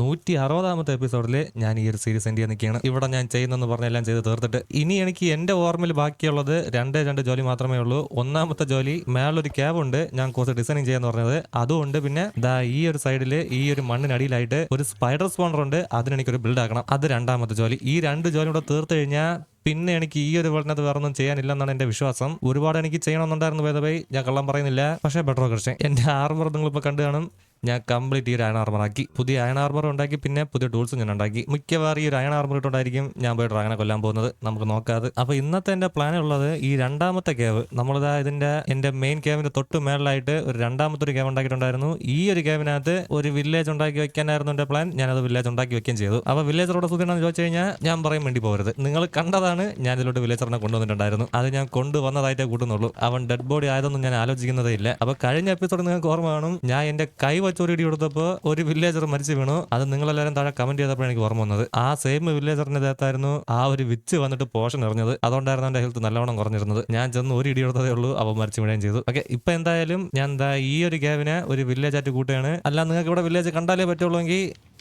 നൂറ്റി അറുപതാമത്തെ എപ്പിസോഡിൽ ഞാൻ ഈ ഒരു സീരീസ് എന്റെ നിൽക്കുകയാണ് ഇവിടെ ഞാൻ ചെയ്യുന്നെന്ന് പറഞ്ഞെല്ലാം ചെയ്ത് തീർത്തിട്ട് ഇനി എനിക്ക് എന്റെ ഓർമ്മയിൽ ബാക്കിയുള്ളത് രണ്ട് രണ്ട് ജോലി മാത്രമേ ഉള്ളൂ. ഒന്നാമത്തെ ജോലി മേളൊരു ക്യാബ് ഉണ്ട്. ഞാൻ കുറച്ച് ഡിസൈനിങ് ചെയ്യാന്ന് പറഞ്ഞത്. അതുകൊണ്ട് പിന്നെ ദാ ഈ ഒരു സൈഡിൽ ഈ ഒരു മണ്ണിനടിയിലായിട്ട് ഒരു സ്പൈഡർ സ്പോണർ ഉണ്ട്. അതിനെനിക്കൊരു ബിൽഡ് ആക്കണം. അത് രണ്ടാമത്തെ ജോലി. ഈ രണ്ട് ജോലി കൂടെ തീർത്തു കഴിഞ്ഞാൽ പിന്നെ എനിക്ക് ഈ ഒരു വേൾഡിനകത്ത് വേറെ ഒന്നും ചെയ്യാനില്ലെന്നാണ് എന്റെ വിശ്വാസം. ഒരുപാട് എനിക്ക് ചെയ്യണമെന്നുണ്ടായിരുന്നു വേദവൈ ഞാൻ കള്ളം പറയുന്നില്ല. പക്ഷേ ബെറ്റർ കൃഷ്ണൻ എന്റെ ആർമർ നിങ്ങളിപ്പോൾ കണ്ടു കാണും. ഞാൻ കംപ്ലീറ്റ് ഈ ഒരു അയൺ ആക്കി. പുതിയ അയൺ ആർമർ ഉണ്ടാക്കി പിന്നെ പുതിയ ടൂൾസും ഞാൻ ഉണ്ടാക്കി. മിക്കവാറും ഈ ഒരു അയൺ ആർമർ ഇട്ടുണ്ടായിരിക്കും ഞാൻ പോയി ഡ്രാഗനെ കൊല്ലാൻ പോകുന്നത്. നമുക്ക് നോക്കാതെ. അപ്പൊ ഇന്നത്തെ എന്റെ പ്ലാൻ ഉള്ളത് ഈ രണ്ടാമത്തെ കേവ് നമ്മളിതാ ഇതിന്റെ എന്റെ മെയിൻ കേവിന്റെ തൊട്ട് മേളിലായിട്ട് ഒരു രണ്ടാമത്തെ ഒരു കേവ് ഉണ്ടാക്കിയിട്ടുണ്ടായിരുന്നു. ഈ ഒരു കേവിനകത്ത് ഒരു വില്ലേജ് ഉണ്ടാക്കി വെക്കാനായിരുന്നു എന്റെ പ്ലാൻ ഞാൻ ഞാനത് വില്ലേജ് ഉണ്ടാക്കി വെക്കുകയും ചെയ്തു. അപ്പൊ വില്ലേജറോട് സുഖമാണെന്ന് ചോദിച്ചു കഴിഞ്ഞാൽ ഞാൻ പറയും വേണ്ടി പോകരുത്. നിങ്ങൾ കണ്ടതാണ് ഞാൻ ഇതിലോട്ട് വില്ലേജറിനെ കൊണ്ടുവന്നിട്ടുണ്ടായിരുന്നു. അത് ഞാൻ കൊണ്ടുവന്നതായിട്ടേ കൂട്ടുന്നുള്ളൂ. അവൻ ഡെഡ് ബോഡി ആയതൊന്നും ഞാൻ ആലോചിക്കുന്നതേ ഇല്ല. അപ്പൊ കഴിഞ്ഞ എപ്പിസോഡ് നിങ്ങൾക്ക് ഓർമ്മ കാണും ഞാൻ എന്റെ കൈ വെച്ചൊരു ഇടി കൊടുത്തപ്പോൾ ഒരു വില്ലേജർ മരിച്ചു വീണു. അത് നിങ്ങളെല്ലാവരും താഴെ കമന്റ് ചെയ്തപ്പോൾ എനിക്ക് ഓർമ്മ വന്നത്. ആ സെയിം വില്ലേജറിന്റെ ദേഹത്തായിരുന്നു ആ ഒരു വിച്ച് വന്നിട്ട് പോഷൻ എറിഞ്ഞത്. അതുകൊണ്ടായിരുന്നു എന്റെ ഹെൽത്ത് നല്ലവണ്ണം കുറഞ്ഞിരുന്നത്. ഞാൻ ചെന്ന് ഒരു ഇടി കൊടുത്തതേ ഉള്ളൂ. അവൻ മരിച്ചു വീഴുകയും ചെയ്തു. ഓക്കെ ഇപ്പൊ എന്തായാലും ഞാൻ എന്താ ഈ ഒരു ഗ്യാവിനെ ഒരു വില്ലേജ് ആയിട്ട് കൂട്ടുകയാണ്. അല്ല നിങ്ങൾക്ക് ഇവിടെ വില്ലേജ് കണ്ടാലേ പറ്റുള്ളൂ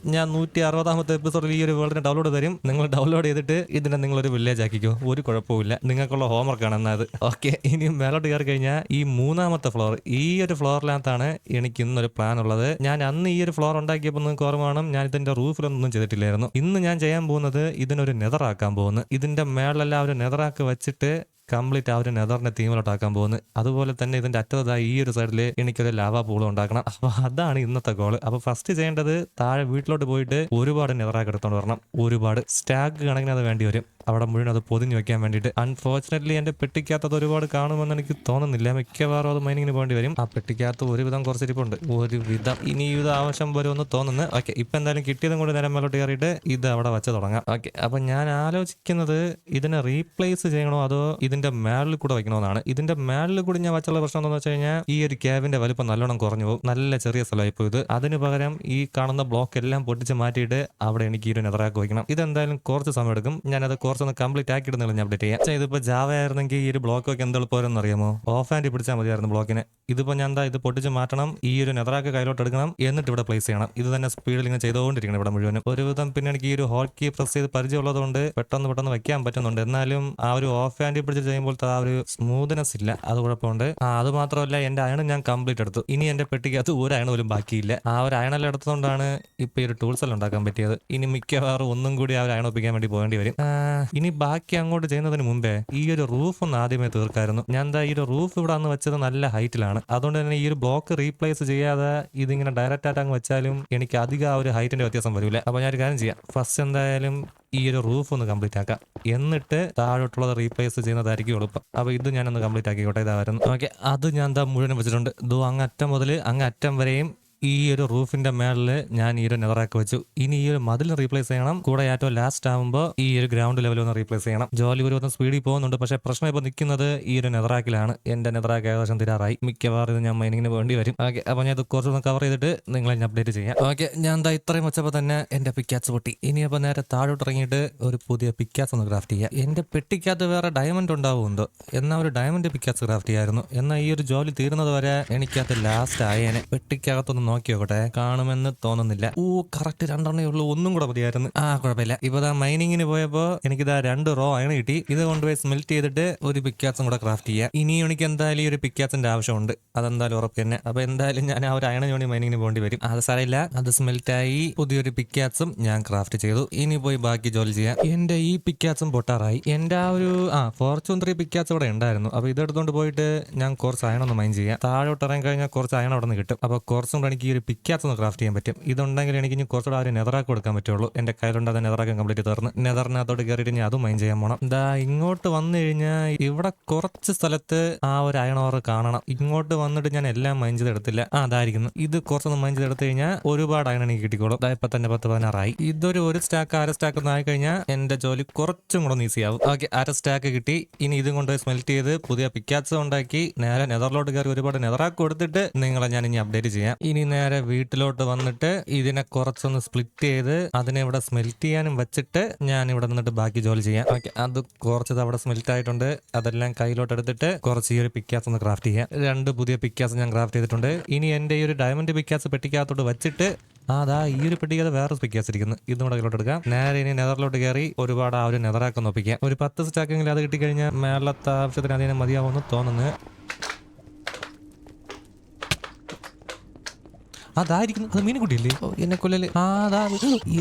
ഞാൻ നൂറ്റി അറുപതാമത്തെ എപ്പിസോഡിൽ ഈ ഒരു വേൾഡിന് ഡൗൺലോഡ് തരും. നിങ്ങൾ ഡൗൺലോഡ് ചെയ്തിട്ട് ഇതിനെ നിങ്ങളൊരു വില്ലേജ് ആക്കിക്കോ. ഒരു കുഴപ്പമില്ല നിങ്ങൾക്കുള്ള ഹോംവർക്ക് ആണ് എന്നാൽ ഓക്കെ ഇനി മേലോട്ട് കയറി കഴിഞ്ഞാൽ ഈ മൂന്നാമത്തെ ഫ്ലോർ ഈ ഒരു ഫ്ലോറിനകത്താണ് എനിക്ക് ഇന്നൊരു പ്ലാൻ ഉള്ളത്. ഞാൻ അന്ന് ഈ ഒരു ഫ്ലോർ ഉണ്ടാക്കിയപ്പോൾ നിങ്ങൾക്ക് ഓർമ്മ കാണും ഞാൻ ഇതിന്റെ റൂഫിലൊന്നും ചെയ്തിട്ടില്ലായിരുന്നു. ഇന്ന് ഞാൻ ചെയ്യാൻ പോകുന്നത് ഇതിനൊരു നെതറാക്കാൻ പോകുന്നു. ഇതിന്റെ മേളിലെല്ലാം ഒരു നെതറാക്ക് വെച്ചിട്ട് കംപ്ലീറ്റ് ആ ഒരു നെതറിന്റെ തീമിലോട്ടാക്കാൻ പോകുന്നത് അതുപോലെ തന്നെ ഇതിന്റെ അറ്റതായി ഈ ഒരു സൈഡിൽ എനിക്കൊരു ലാവ പൂൾ ഉണ്ടാക്കണം. അപ്പൊ അതാണ് ഇന്നത്തെ ഗോൾ അപ്പൊ ഫസ്റ്റ് ചെയ്യേണ്ടത് താഴെ വീട്ടിലോട്ട് പോയിട്ട് ഒരുപാട് നെതറാക്കി എടുത്തോണ്ട് വരണം. ഒരുപാട് സ്റ്റാക്ക് കണക്കിന് അത് വേണ്ടി വരും. അവിടെ മുഴുവൻ അത് പൊതിഞ്ഞു വെക്കാൻ വേണ്ടിയിട്ട്. അൺഫോർച്ചുനേറ്റ്ലി എന്റെ പെട്ടിക്കാത്തത് ഒരുപാട് കാണുമെന്ന് എനിക്ക് തോന്നുന്നില്ല. മിക്കവാറും അത് മൈനിങ്ങിന് വേണ്ടി വരും. ആ പെട്ടിക്കകത്ത് ഒരുവിധം കുറച്ചിരിപ്പുണ്ട് ഒരുവിധം. ഇനി ഇത് ആവശ്യം വരുമെന്ന് തോന്നുന്നു. ഓക്കെ ഇപ്പൊ എന്തായാലും കിട്ടിയതും കൂടി നേരം മേലോട്ട് കയറിയിട്ട് ഇത് അവിടെ വെച്ച് തുടങ്ങാം. ഓക്കെ അപ്പൊ ഞാൻ ആലോചിക്കുന്നത് ഇതിനെ റീപ്ലേസ് ചെയ്യണോ അതോ ഇതിന്റെ മേളിൽ കൂടെ വയ്ക്കണമെന്നാണ് ഇതിന്റെ മേളിൽ കൂടി ഞാൻ വെച്ചുള്ള പ്രശ്നം എന്താണെന്ന് വെച്ച് കഴിഞ്ഞാൽ ഈ ഒരു ക്യാബിന്റെ വലിപ്പം നല്ലോണം കുറഞ്ഞു പോകും. നല്ല ചെറിയ സ്ഥലമായി ഇപ്പോൾ ഇത്. അതിന് പകരം ഈ കാണുന്ന ബ്ലോക്ക് എല്ലാം പൊട്ടിച്ച് മാറ്റിയിട്ട് അവിടെ എനിക്ക് ഈ ഒരു നെതറാക്കി വയ്ക്കണം ഇതെന്തായാലും കുറച്ച് സമയം എടുക്കും. ഞാനത് കുറച്ചൊന്ന് കംപ്ലീറ്റ് ആക്കിയിട്ട് ഞാൻ അപ്ഡേറ്റ് ചെയ്യാം. പക്ഷേ ഇതിപ്പോൾ ജാവ ആയിരുന്നെങ്കിൽ ഈ ഒരു ബ്ലോക്ക് ഒക്കെ എന്ത് എളുപ്പമായിരുന്നു അറിയാമോ? ഓഫ് ഹാൻഡ് പിടിച്ചാൽ മതിയായിരുന്നു ബ്ലോക്കിന് ഇതിപ്പോൾ ഞാൻ എന്താ ഇത് പൊട്ടിച്ച് മാറ്റണം ഈ ഒരു നെതറാക്ക് കയ്യിലോട്ട് എടുക്കണം എന്നിട്ട് ഇവിടെ പ്ലേസ് ചെയ്യണം. ഇത് തന്നെ സ്പീഡിൽ ഇങ്ങനെ ചെയ്തുകൊണ്ടിരിക്കണം ഇവിടെ മുഴുവനും. ഒരുവിധം പിന്നെ എനിക്ക് ഈ ഒരു ഹോൾ കീ പ്രസ് ചെയ്ത് പരിചയമുള്ളതുകൊണ്ട് പെട്ടെന്ന് പെട്ടെന്ന് വെക്കാൻ പറ്റുന്നുണ്ട്. എന്നാലും ആ ഒരു ഓഫ് ആൻഡ് പിടിച്ച് ചെയ്യുമ്പോഴത്തെ ആ ഒരു സ്മൂത്ത്നെസ് ഇല്ല. അത് കുഴപ്പമുണ്ട്. അത് മാത്രമല്ല എന്റെ അയൺ ഞാൻ കംപ്ലീറ്റ് എടുത്തു. ഇനി എന്റെ പെട്ടിക്കകത്ത് ഒരു അയൺ പോലും ബാക്കിയില്ല. ആ ഒരു അയണെല്ലാം എടുത്തതുകൊണ്ടാണ് ഇപ്പൊ ഈ ഒരു ടൂൾസ് എല്ലാം ഉണ്ടാക്കാൻ പറ്റിയത്. ഇനി മിക്കവാറും ഒന്നും കൂടി ആ ഒരു അയൺ ഒപ്പിക്കാൻ വേണ്ടി പോകേണ്ടി വരും. ഇനി ബാക്കി അങ്ങോട്ട് ചെയ്യുന്നതിന് മുമ്പേ ഈ ഒരു റൂഫ് ഒന്ന് ആദ്യമേ തീർക്കായിരുന്നു. ഞാൻ എന്താ ഈ ഒരു റൂഫ് ഇവിടെ അന്ന് വെച്ചത് നല്ല ഹൈറ്റിലാണ് അതുകൊണ്ട് തന്നെ ഈ ഒരു ബ്ലോക്ക് റീപ്ലേസ് ചെയ്യാതെ ഇതിങ്ങനെ ഡയറക്റ്റ് ആയിട്ട് അങ്ങ് വെച്ചാലും എനിക്ക് അധികം ആ ഒരു ഹൈറ്റിന്റെ വ്യത്യാസം വരില്ല അപ്പൊ ഞാൻ ഒരു കാര്യം ചെയ്യാം. ഫസ്റ്റ് എന്തായാലും ഈ ഒരു റൂഫ് ഒന്ന് കംപ്ലീറ്റ് ആക്കാം. എന്നിട്ട് താഴോട്ടുള്ളത് റീപ്ലേസ് ചെയ്യുന്നതായിരിക്കും എളുപ്പം. അപ്പൊ ഇത് ഞാനൊന്ന് കംപ്ലീറ്റ് ആക്കിക്കോട്ടെ. ഇതായിരുന്നു ഓക്കെ അത് ഞാൻ എന്താ മുഴുവൻ വെച്ചിട്ടുണ്ട്. ഇതോ അങ്ങ് അറ്റം മുതൽ അങ്ങ് അറ്റം വരെയും ഈ ഒരു റൂഫിന്റെ മേളിൽ ഞാൻ ഈ ഒരു നെതറാക്ക് വെച്ചു. ഇനി ഈ ഒരു മതിൽ റീപ്ലേസ് ചെയ്യണം. കൂടെ ഏറ്റവും ലാസ്റ്റ് ആകുമ്പോൾ ഈ ഒരു ഗ്രൗണ്ട് ലെവൽ ഒന്ന് റീപ്ലേസ് ചെയ്യണം. ജോലി ഒരു ഒന്ന് സ്പീഡിൽ പോകുന്നുണ്ട്. പക്ഷേ പ്രശ്നം ഇപ്പോൾ നിൽക്കുന്നത് ഈ ഒരു നെതറാക്കിലാണ് എന്റെ നെതറാക്ക് ഏകദേശം തീരാറായി. മിക്കവാറും ഇത് ഞാൻ മൈനിങ്ങിന് വേണ്ടി വരും. ഓക്കെ അപ്പോൾ ഞാൻ ഇത് കുറച്ചൊന്ന് കവർ ചെയ്തിട്ട് നിങ്ങളെ ഞാൻ അപ്ഡേറ്റ് ചെയ്യാം. ഓക്കെ ഞാൻ എന്താ ഇത്രയും വെച്ചപ്പോൾ തന്നെ എന്റെ പിക്കാസ് പൊട്ടി. ഇനി അപ്പോൾ നേരെ താഴോട്ട് ഇറങ്ങിയിട്ട് ഒരു പുതിയ പിക്കാസ് ഒന്ന് ക്രാഫ്റ്റ് ചെയ്യാം. എന്റെ പെട്ടിക്കകത്ത് വേറെ ഡയമണ്ട് ഉണ്ടാവുമെന്തോ എന്നാൽ ഒരു ഡയമണ്ട് പിക്കാസ് ക്രാഫ്റ്റ് ചെയ്യായിരുന്നു. എന്നാൽ ഈ ഒരു ജോലി തീരുന്നത് വരെ എനിക്കത് ലാസ്റ്റ് ആയേനെ. പെട്ടിക്കകത്തൊന്ന് നോക്കി നോക്കട്ടെ കാണുമെന്ന് തോന്നുന്നില്ല. ഓ കറക്റ്റ് രണ്ടെണ്ണേ ഉള്ളൂ. ഒന്നും കൂടെ മതിയായിരുന്നു. ആ കുഴപ്പമില്ല. ഇപ്പൊ ദാ മൈനിങ്ങിന് പോയപ്പോ എനിക്കിതാ രണ്ട് റോ അയൺ കിട്ടി. ഇത് കൊണ്ടുപോയി സ്മെൽറ്റ് ചെയ്തിട്ട് ഒരു പിക്കാസും കൂടെ ക്രാഫ്റ്റ് ചെയ്യാം. ഇനി എനിക്ക് എന്തായാലും ഈ ഒരു പിക്കാസിന്റെ ആവശ്യമുണ്ട്. അതെന്തായാലും ഉറപ്പ് തന്നെ. അപ്പൊ എന്തായാലും ഞാൻ ആ ഒരു അയണ ജോണി മൈനിങ്ങിന് പോകേണ്ടി വരും. അത് സാരമില്ല. അത് സ്മെൽറ്റ് ആയി പുതിയൊരു പിക്കാസും ഞാൻ ക്രാഫ്റ്റ് ചെയ്തു. ഇനി പോയി ബാക്കി ജോലി ചെയ്യാം. എന്റെ ഈ പിക്കാസും പൊട്ടാറായി. എന്റെ ആ ഒരു ആ ഫോർച്യൂൺ ത്രീ പിക്കാസ് ഇവിടെ ഉണ്ടായിരുന്നു. അപ്പൊ ഇതെടുത്തോണ്ട് പോയിട്ട് ഞാൻ കുറച്ച് അയണൊന്ന് മൈൻ ചെയ്യാം. താഴോട്ട് ഇറങ്ങി കഴിഞ്ഞാൽ കുറച്ച് അയണ അവിടെ നിന്ന് കിട്ടും. അപ്പൊ കുറച്ചും കൂടെ എനിക്ക് ഈ ഒരു പിക്കാത്തൊന്ന് ക്രാഫ്റ്റ് ചെയ്യാൻ പറ്റും. ഇതുണ്ടെങ്കിൽ എനിക്ക് ഇനി കുറച്ചുകൂടെ ആ ഒരു നെതറാക്ക് കൊടുക്കാൻ പറ്റുള്ളൂ. എന്റെ കയ്യിലുണ്ട് അത് നെതറാക്കാൻ കംപ്ലീറ്റ് തീർന്ന് നെതറിനകത്തോട്ട് കയറിയിട്ട് ഞാൻ അതും മൈൻ ചെയ്യാൻ പോകണം ഇതാ ഇങ്ങോട്ട് വന്നു കഴിഞ്ഞാൽ ഇവിടെ കുറച്ച് സ്ഥലത്ത് ആ ഒരു അയണോർ കാണണം. ഇങ്ങോട്ട് വന്നിട്ട് ഞാൻ എല്ലാം മൈൻ ചെയ്തെടുത്തില്ല. ആ അതായിരിക്കുന്നു ഇത് കുറച്ചൊന്ന് മൈൻ ചെയ്തെടുത്ത് കഴിഞ്ഞാൽ ഒരുപാട് അയണ എനിക്ക് കിട്ടിക്കോളും. ഇതാ ഇപ്പൊ തന്നെ പത്ത് പതിനാറായി. ഇതൊരു ഒരു സ്റ്റാക്ക് അര സ്റ്റാക്ക് ഒന്നും ആയി കഴിഞ്ഞാൽ എന്റെ ജോലി കുറച്ചും കൂടെ ഈസി ആവും. ഓക്കെ അര സ്റ്റാക്ക് കിട്ടി. ഇനി ഇതും കൊണ്ട് സ്മെൽറ്റ് ചെയ്ത് പുതിയ പിക്കാസ് ഉണ്ടാക്കി നേരെ നെതറിലോട്ട് കയറി ഒരുപാട് നെതറാക്ക് കൊടുത്തിട്ട് നിങ്ങളെ ഞാൻ ഇനി അപ്ഡേറ്റ് ചെയ്യാം. ഇനി നേരെ വീട്ടിലോട്ട് വന്നിട്ട് ഇതിനെ കുറച്ചൊന്ന് സ്പ്ലിറ്റ് ചെയ്ത് അതിനെ ഇവിടെ സ്മെൽറ്റ് ചെയ്യാനും വെച്ചിട്ട് ഞാൻ ഇവിടെ നിന്നിട്ട് ബാക്കി ജോലി ചെയ്യാം. ഓക്കെ അത് കുറച്ചത് അവിടെ സ്മെൽറ്റ് ആയിട്ടുണ്ട്. അതെല്ലാം കയ്യിലോട്ട് എടുത്തിട്ട് കുറച്ച് ഈ ഒരു പിക്കാസ് ഒന്ന് ക്രാഫ്റ്റ് ചെയ്യാം. രണ്ട് പുതിയ പിക്കാസ് ഞാൻ ക്രാഫ്റ്റ് ചെയ്തിട്ടുണ്ട്. ഇനി എന്റെ ഈ ഒരു ഡയമണ്ട് പിക്കാസ് പെട്ടിക്കകത്തോട്ട് വെച്ചിട്ട് അതാ ഈ ഒരു പെട്ടിക്കത് വേറെ പിക്കാസ് ഇരിക്കുന്നു. ഇതും കൂടെ കയ്യിലോട്ട് എടുക്കാം. നേരെ ഇനി നെതറിലോട്ട് കയറി ഒരുപാട് ആ ഒരു നെതറാക്കം ഒപ്പിക്കാം. ഒരു പത്ത് സ്റ്റാക്കെങ്കിലും അത് കിട്ടിക്കഴിഞ്ഞാൽ മേളത്തെ ആവശ്യത്തിന് അതിനെ മതിയാവുമെന്ന് തോന്നുന്നു. അതായിരിക്കുന്നു. അത് മീനുകുട്ടിയില്ലേ? ഓ, എന്നെ കൊല്ലല്. ആ അതാ.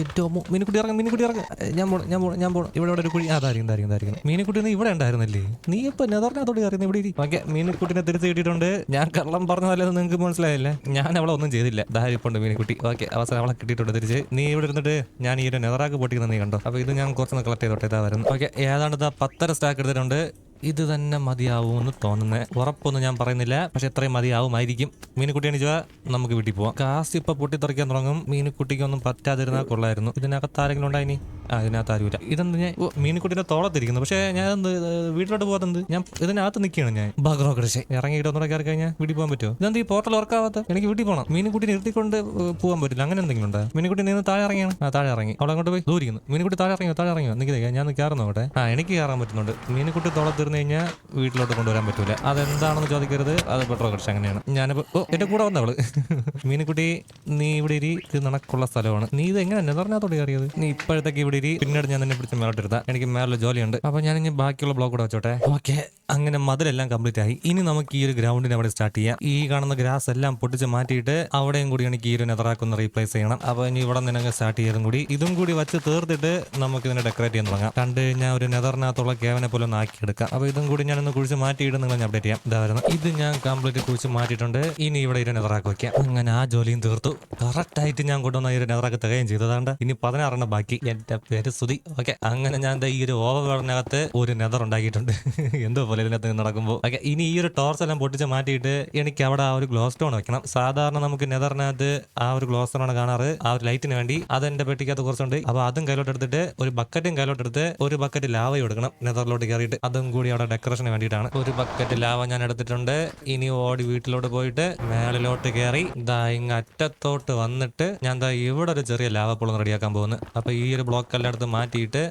ഏറ്റവും മീനുകുട്ടി ഇറങ്ങും മീനുകുട്ടി ഇറങ്ങും. ഞാൻ പോണം ഞാൻ പോണം ഞാൻ പോണം. ഇവിടെ ഇവിടെ ഒരു കുഴി അതായിരിക്കും അതായിരിക്കും അതായിരിക്കും മീനുകുട്ടി ഇവിടെ ഉണ്ടായിരുന്നല്ലേ? നീ ഇപ്പൊ നെതറിനകത്തോട് കയറി ഇവിടെ ഇരി. ഓക്കെ മീനുകുട്ടിനെ തിരിച്ചു കിട്ടിയിട്ടുണ്ട്. ഞാൻ കള്ളം പറഞ്ഞതല്ലെന്ന് നിങ്ങൾക്ക് മനസ്സിലായില്ലേ? ഞാൻ അവളെ ഒന്നും ചെയ്തില്ല. ദാരിപ്പുണ്ട് മീനുകുട്ടി. ഓക്കെ അവസാനം അവളെ കിട്ടിയിട്ടുണ്ട് തിരിച്ച്. നീ ഇവിടെ ഇരുന്നിട്ട് ഞാൻ ഈ ഒരു നെതറാക്ക് പൊട്ടിക്കുന്നത് നീ കണ്ടോ? അപ്പൊ ഇത് ഞാൻ കുറച്ചൊന്ന് കളക്ട് ചെയ്തോട്ടെ. ഇതാ വരുന്നു. ഓക്കെ ഏതാണ്ട് പത്തര സ്റ്റാക്ക് എടുത്തിട്ടുണ്ട്. ഇത് തന്നെ മതിയാവുമെന്ന് തോന്നുന്നത് ഉറപ്പൊന്നും ഞാൻ പറയുന്നില്ല. പക്ഷെ എത്രയും മതിയാവുമായിരിക്കും. മീനുക്കുട്ടി എണീച്ച നമുക്ക് വീട്ടിൽ പോവാം. കാസ് ഇപ്പൊ പൊട്ടിത്തെറിക്കാൻ തുടങ്ങും. മീനുക്കുട്ടിക്കൊന്നും പറ്റാതിരുന്നാൽ കൊള്ളായിരുന്നു. ഇതിനകത്ത് ആരെങ്കിലും ഉണ്ടായിനി ആ ഇതിനകത്ത് ആരുമില്ല. ഇതെന്ത് ഞാൻ മീനുക്കുട്ടിന്റെ തോളത്തിരിക്കുന്നു. പക്ഷേ ഞാൻ എന്ത് വീട്ടിലോട്ട് പോകാത്തത് ഞാൻ ഇതിനകത്ത് നിൽക്കുകയാണ് ഞാൻ. ബഗ്രോ കൃഷി ഇറങ്ങിയിട്ട് ഒന്നുകൂടെ കയറി കഴിഞ്ഞാൽ വീട്ടിൽ പോകാൻ പറ്റുമോ? ഇതെന്ത് ഈ പോർട്ടൽ ഉറക്കാവാത്ത എനിക്ക് വീട്ടിൽ പോകണം മീനുക്കുട്ടി നിർത്തിക്കൊണ്ട് പോകാൻ പറ്റില്ല. അങ്ങനെ എന്തെങ്കിലും ഉണ്ടോ? മീനുക്കുട്ടി നിന്ന് താഴെ ഇറങ്ങിയാണ്. ആ താഴെ ഇറങ്ങി. അവളെ അങ്ങോട്ട് പോയി. ദൂരിക്കുന്നു. മീനുക്കുട്ടി താഴെ ഇറങ്ങിയോ? താഴെ ഇറങ്ങിയോ? നിൽക്കുക ഞാൻ കയറുന്നു അവിടെ? ആ എനിക്ക് കയറാൻ പറ്റുന്നുണ്ട്. മീനുക്കുട്ടി തോളത്തിരുന്ന് കഴിഞ്ഞാൽ വീട്ടിലോട്ട് കൊണ്ടുവരാൻ പറ്റൂല. അതെന്താണെന്ന് ചോദിക്കരുത്. അത് പെട്രോൾ കടിച്ച് അങ്ങനെയാണ്. ഞാനിപ്പോ എന്റെ കൂടെ വന്നവൾ മീനക്കുട്ടി നീ ഇവിടെ ഇരി. ഇത് നിനക്കുള്ള സ്ഥലമാണ്. നീ ഇത് എങ്ങനെ നെതറിനകത്തോട്ട് കയറിയത്? നീ ഇപ്പോഴത്തേക്ക് ഇവിടെ ഇരി. പിന്നീട് ഞാൻ നിന്നെ പിടിച്ച് മേലോട്ടെടുത്താം എനിക്ക് മേലെ ജോലിയുണ്ട്. അപ്പൊ ഞാൻ ഇനി ബാക്കിയുള്ള ബ്ലോക്ക് കൂടെ വെച്ചോട്ടെ. ഓക്കെ. അങ്ങനെ മതിലെല്ലാം കംപ്ലീറ്റ് ആയി ഇനി നമുക്ക് ഈ ഒരു ഗ്രൗണ്ടിന് അവിടെ സ്റ്റാർട്ട് ചെയ്യാം. ഈ കാണുന്ന ഗ്രാസ് എല്ലാം പൊട്ടിച്ച് മാറ്റിയിട്ട് അവിടെയും കൂടി എനിക്ക് ഈ ഒരു നെതറാക്കൊന്ന് റീപ്ലേസ് ചെയ്യണം. അപ്പൊ ഇനി ഇവിടെ നിന്ന് സ്റ്റാർട്ട് ചെയ്തും കൂടി. ഇതും കൂടി വെച്ച് തീർത്തിട്ട് നമുക്ക് ഇതിനെ ഡെക്കറേറ്റ് ചെയ്യാൻ തുടങ്ങാം. കണ്ടു കഴിഞ്ഞാൽ ഒരു നെതറിനകത്തുള്ള കേവനെ പോലെ ഒന്ന് ആക്കിയെടുക്കാം അപ്പൊ ഇതും കൂടി ഞാനൊന്ന് കുഴിച്ച് മാറ്റിയിട്ട് നിങ്ങൾ അപ്ഡേറ്റ് ചെയ്യാം. ഇതായിരുന്നു ഇത് ഞാൻ കംപ്ലീറ്റ് കുഴിച്ച് മാറ്റിയിട്ടുണ്ട്. ഇനി ഇവിടെ ഒരു നെതറാക്ക് വെക്കാം. അങ്ങനെ ആ ജോലിയും തീർത്തു. കറക്റ്റ് ആയിട്ട് ഞാൻ കൊണ്ടുവന്ന ഈ ഒരു നെതറാക്ക് തികയും ചെയ്തതാണ്ട് ഇനി പതിനാറെണ്ണം ബാക്കി. എന്റെ പേര് സുതി ഓക്കെ. അങ്ങനെ ഞാൻ ഈ ഒരു ഓവർ ഓവറിനകത്ത് ഒരു നെതർ ഉണ്ടാക്കിയിട്ടുണ്ട്. എന്തോ പോലെ ഇതിനകത്ത് നടക്കുമ്പോൾ ഓക്കെ ഇനി ഈ ഒരു ടോർച്ച് എല്ലാം പൊട്ടിച്ച് മാറ്റിയിട്ട് എനിക്ക് അവിടെ ആ ഒരു ഗ്ലോ സ്റ്റോൺ വെക്കണം. സാധാരണ നമുക്ക് നെതറിനകത്ത് ആ ഒരു ഗ്ലോ സ്റ്റോൺ ആണ് കാണാറ്. ആ ഒരു ലൈറ്റിന് വേണ്ടി. അത് എന്റെ പെട്ടിക്കകത്ത് കുറച്ചുണ്ട്. അപ്പൊ അതും കയ്യിലോട്ട് എടുത്തിട്ട് ഒരു ബക്കറ്റും കയ്യിലോട്ട് എടുത്ത് ഒരു ബക്കറ്റ് ലാവ എടുക്കണം നെതറിലോട്ട് കയറിയിട്ട്. അതും കൂടി അവിടെ ഡെക്കറേഷന് വേണ്ടിയിട്ടാണ്. ഒരു ബക്കറ്റ് ലാവ ഞാൻ എടുത്തിട്ടുണ്ട്. ഇനി ഓടി വീട്ടിലോട്ട് പോയിട്ട് മേളിലോട്ട് കയറി ദാ ഇങ്ങ് അറ്റത്തോട്ട് വന്നിട്ട് ഞാൻ ദാ ഇവിടെ ഒരു ചെറിയ ലാവ പൊളം റെഡിയാക്കാൻ പോകുന്നു. അപ്പൊ ഈ ഒരു ബ്ലോക്ക് എല്ലാം എടുത്ത് മാറ്റിയിട്ട്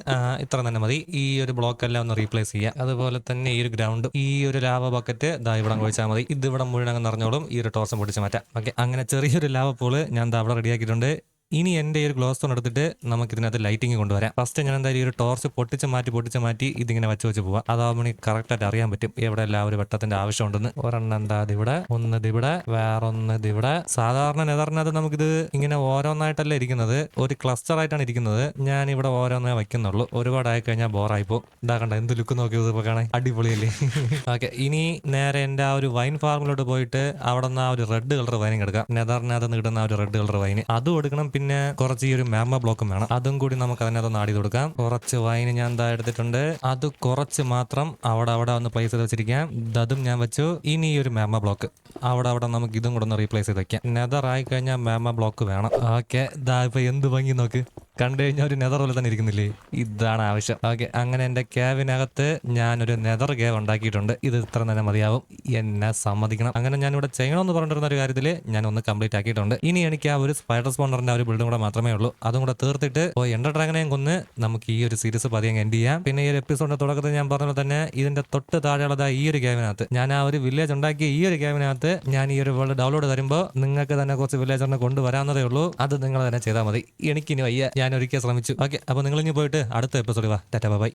ഇത്ര തന്നെ മതി. ഈ ഒരു ബ്ലോക്ക് എല്ലാം ഒന്ന് റീപ്ലേസ് ചെയ്യാം. അതുപോലെ തന്നെ ഈ ഒരു ഗ്രൗണ്ട്. ഈ ഒരു ലാവ ബക്കറ്റ് ദാ ഇവിടെ ഒഴിച്ചാൽ മതി. ഇത് ഇവിടെ മുഴുവൻ അങ്ങ് നിറഞ്ഞോളും. ഈ ഒരു ടോർച്ചും പൊടിച്ച് മാറ്റാം. ഓക്കെ അങ്ങനെ ചെറിയൊരു ലാവ പൂൾ ഞാൻ ദാ അവിടെ റെഡിയാക്കിയിട്ടുണ്ട് ഇനി എന്റെ ഒരു ഗ്ലോസ് സ്റ്റോൺ എടുത്തിട്ട് നമുക്ക് ഇതിനകത്ത് ലൈറ്റിംഗ് കൊണ്ടുവരാം. ഫസ്റ്റ് ഞാൻ എന്തായാലും ഈ ഒരു ടോർച്ച് പൊട്ടിച്ച് മാറ്റി പൊട്ടിച്ച് മാറ്റി ഇതിങ്ങനെ വെച്ച് വെച്ച് പോവാം. അതാവുമ്പോൾ എനിക്ക് കറക്റ്റായിട്ട് അറിയാൻ പറ്റും. എവിടെ എല്ലാം ഒരു വെട്ടത്തിന്റെ ആവശ്യമുണ്ടെന്ന്. ഒരെണ്ണം എന്താ ഇവിടെ ഒന്ന് ഇവിടെ വേറൊന്ന് ഇവിടെ. സാധാരണ നെതറിനകത്ത് നമുക്കിത് ഇങ്ങനെ ഓരോന്നായിട്ടല്ല ഇരിക്കുന്നത്. ഒരു ക്ലസ്റ്റർ ആയിട്ടാണ് ഇരിക്കുന്നത്. ഞാൻ ഇവിടെ ഓരോന്നേ വയ്ക്കുന്നുള്ളൂ. ഒരുപാടായി കഴിഞ്ഞാൽ ബോറായി പോകും ഇതാ കണ്ട എന്ത് ലുക്ക് നോക്കിയത് ഇപ്പൊ കാണാൻ? അടിപൊളിയല്ലേ? ഓക്കെ ഇനി നേരെ എന്റെ ആ ഒരു വൈൻ ഫാർമിലോട്ട് പോയിട്ട് അവിടെ നിന്ന് ആ ഒരു റെഡ് കളർ വൈനും എടുക്കാം. നെതറിനകത്ത് നിന്ന് കിട്ടുന്ന ആ ഒരു റെഡ് കളർ വൈൻ അതും എടുക്കണം. പിന്നെ കുറച്ച് ഈ ഒരു മാമ ബ്ലോക്കും വേണം. അതും കൂടി നമുക്ക് അതിനകത്ത് നാടി കൊടുക്കാം. കുറച്ച് വൈൻ ഞാൻ എന്താ എടുത്തിട്ടുണ്ട്. അത് കുറച്ച് മാത്രം അവിടെ അവിടെ ഒന്ന് പ്ലേസ് ചെയ്ത് വെച്ചിരിക്കാം. അതും ഞാൻ വെച്ചു. ഇനി ഈ ഒരു മാമ ബ്ലോക്ക്. അവിടെ അവിടെ നമുക്ക് ഇതും കൂടെ ഒന്ന് റീപ്ലേസ് ചെയ്ത് വെക്കാം. നെതർ ആയി കഴിഞ്ഞാൽ മാമ ബ്ലോക്ക് വേണം. ഓക്കെ ഇതാ ഇപ്പൊ എന്ത് ഭംഗി നോക്ക്. കണ്ടു കഴിഞ്ഞാൽ ഒരു നെതർ പോലെ തന്നെ ഇരിക്കുന്നില്ലേ? ഇതാണ് ആവശ്യം. ഓക്കെ അങ്ങനെ എന്റെ ക്യാബിനകത്ത് ഞാനൊരു നെതർ ക്യാബ് ഉണ്ടാക്കിയിട്ടുണ്ട്. ഇത് ഇത്ര തന്നെ മതിയാവും. എന്നെ സമ്മതിക്കണം. അങ്ങനെ ഞാൻ ഇവിടെ ചെയ്യണമെന്ന് പറഞ്ഞിരുന്ന ഒരു കാര്യത്തിൽ ഞാൻ ഒന്ന് കംപ്ലീറ്റ് ആക്കിയിട്ടുണ്ട്. ഇനി എനിക്ക് ആ ഒരു സ്പൈഡർ സ്പോണ്ടറിന്റെ ആ ഒരു ബിൽഡും കൂടെ മാത്രമേ ഉള്ളൂ. അതും കൂടെ തീർത്തിട്ട് ഓ എന്റെ ഡ്രാഗനെയും കൊന്ന് നമുക്ക് ഈ ഒരു സീരീസ് പതിയെ എൻഡ് ചെയ്യാം. പിന്നെ ഈ ഒരു എപ്പിസോഡിന്റെ തുടക്കത്തിൽ ഞാൻ പറഞ്ഞ തന്നെ ഇതിന്റെ തൊട്ട് താഴെയുള്ളത് ഈ ഒരു ക്യാബിനകത്ത് ഞാൻ ആ ഒരു വില്ലേജ് ഉണ്ടാക്കിയ ഈ ഒരു ക്യാബിനകത്ത് ഞാൻ ഈ ഒരു വേൾഡ് ഡൗൺലോഡ് തരുമ്പോൾ നിങ്ങൾക്ക് തന്നെ കുറച്ച് വില്ലേജറിനെ കൊണ്ടുവരാവുന്നതേ ഉള്ളൂ. അത് നിങ്ങൾ തന്നെ ചെയ്താൽ മതി. എനിക്കിനി വയ്യ. ഞാൻ ഒരിക്കൽ ശ്രമിച്ചു. ഓക്കെ അപ്പോൾ ഇനി പോയിട്ട് അടുത്ത എപ്പിസോഡ് വാ. Tata bye.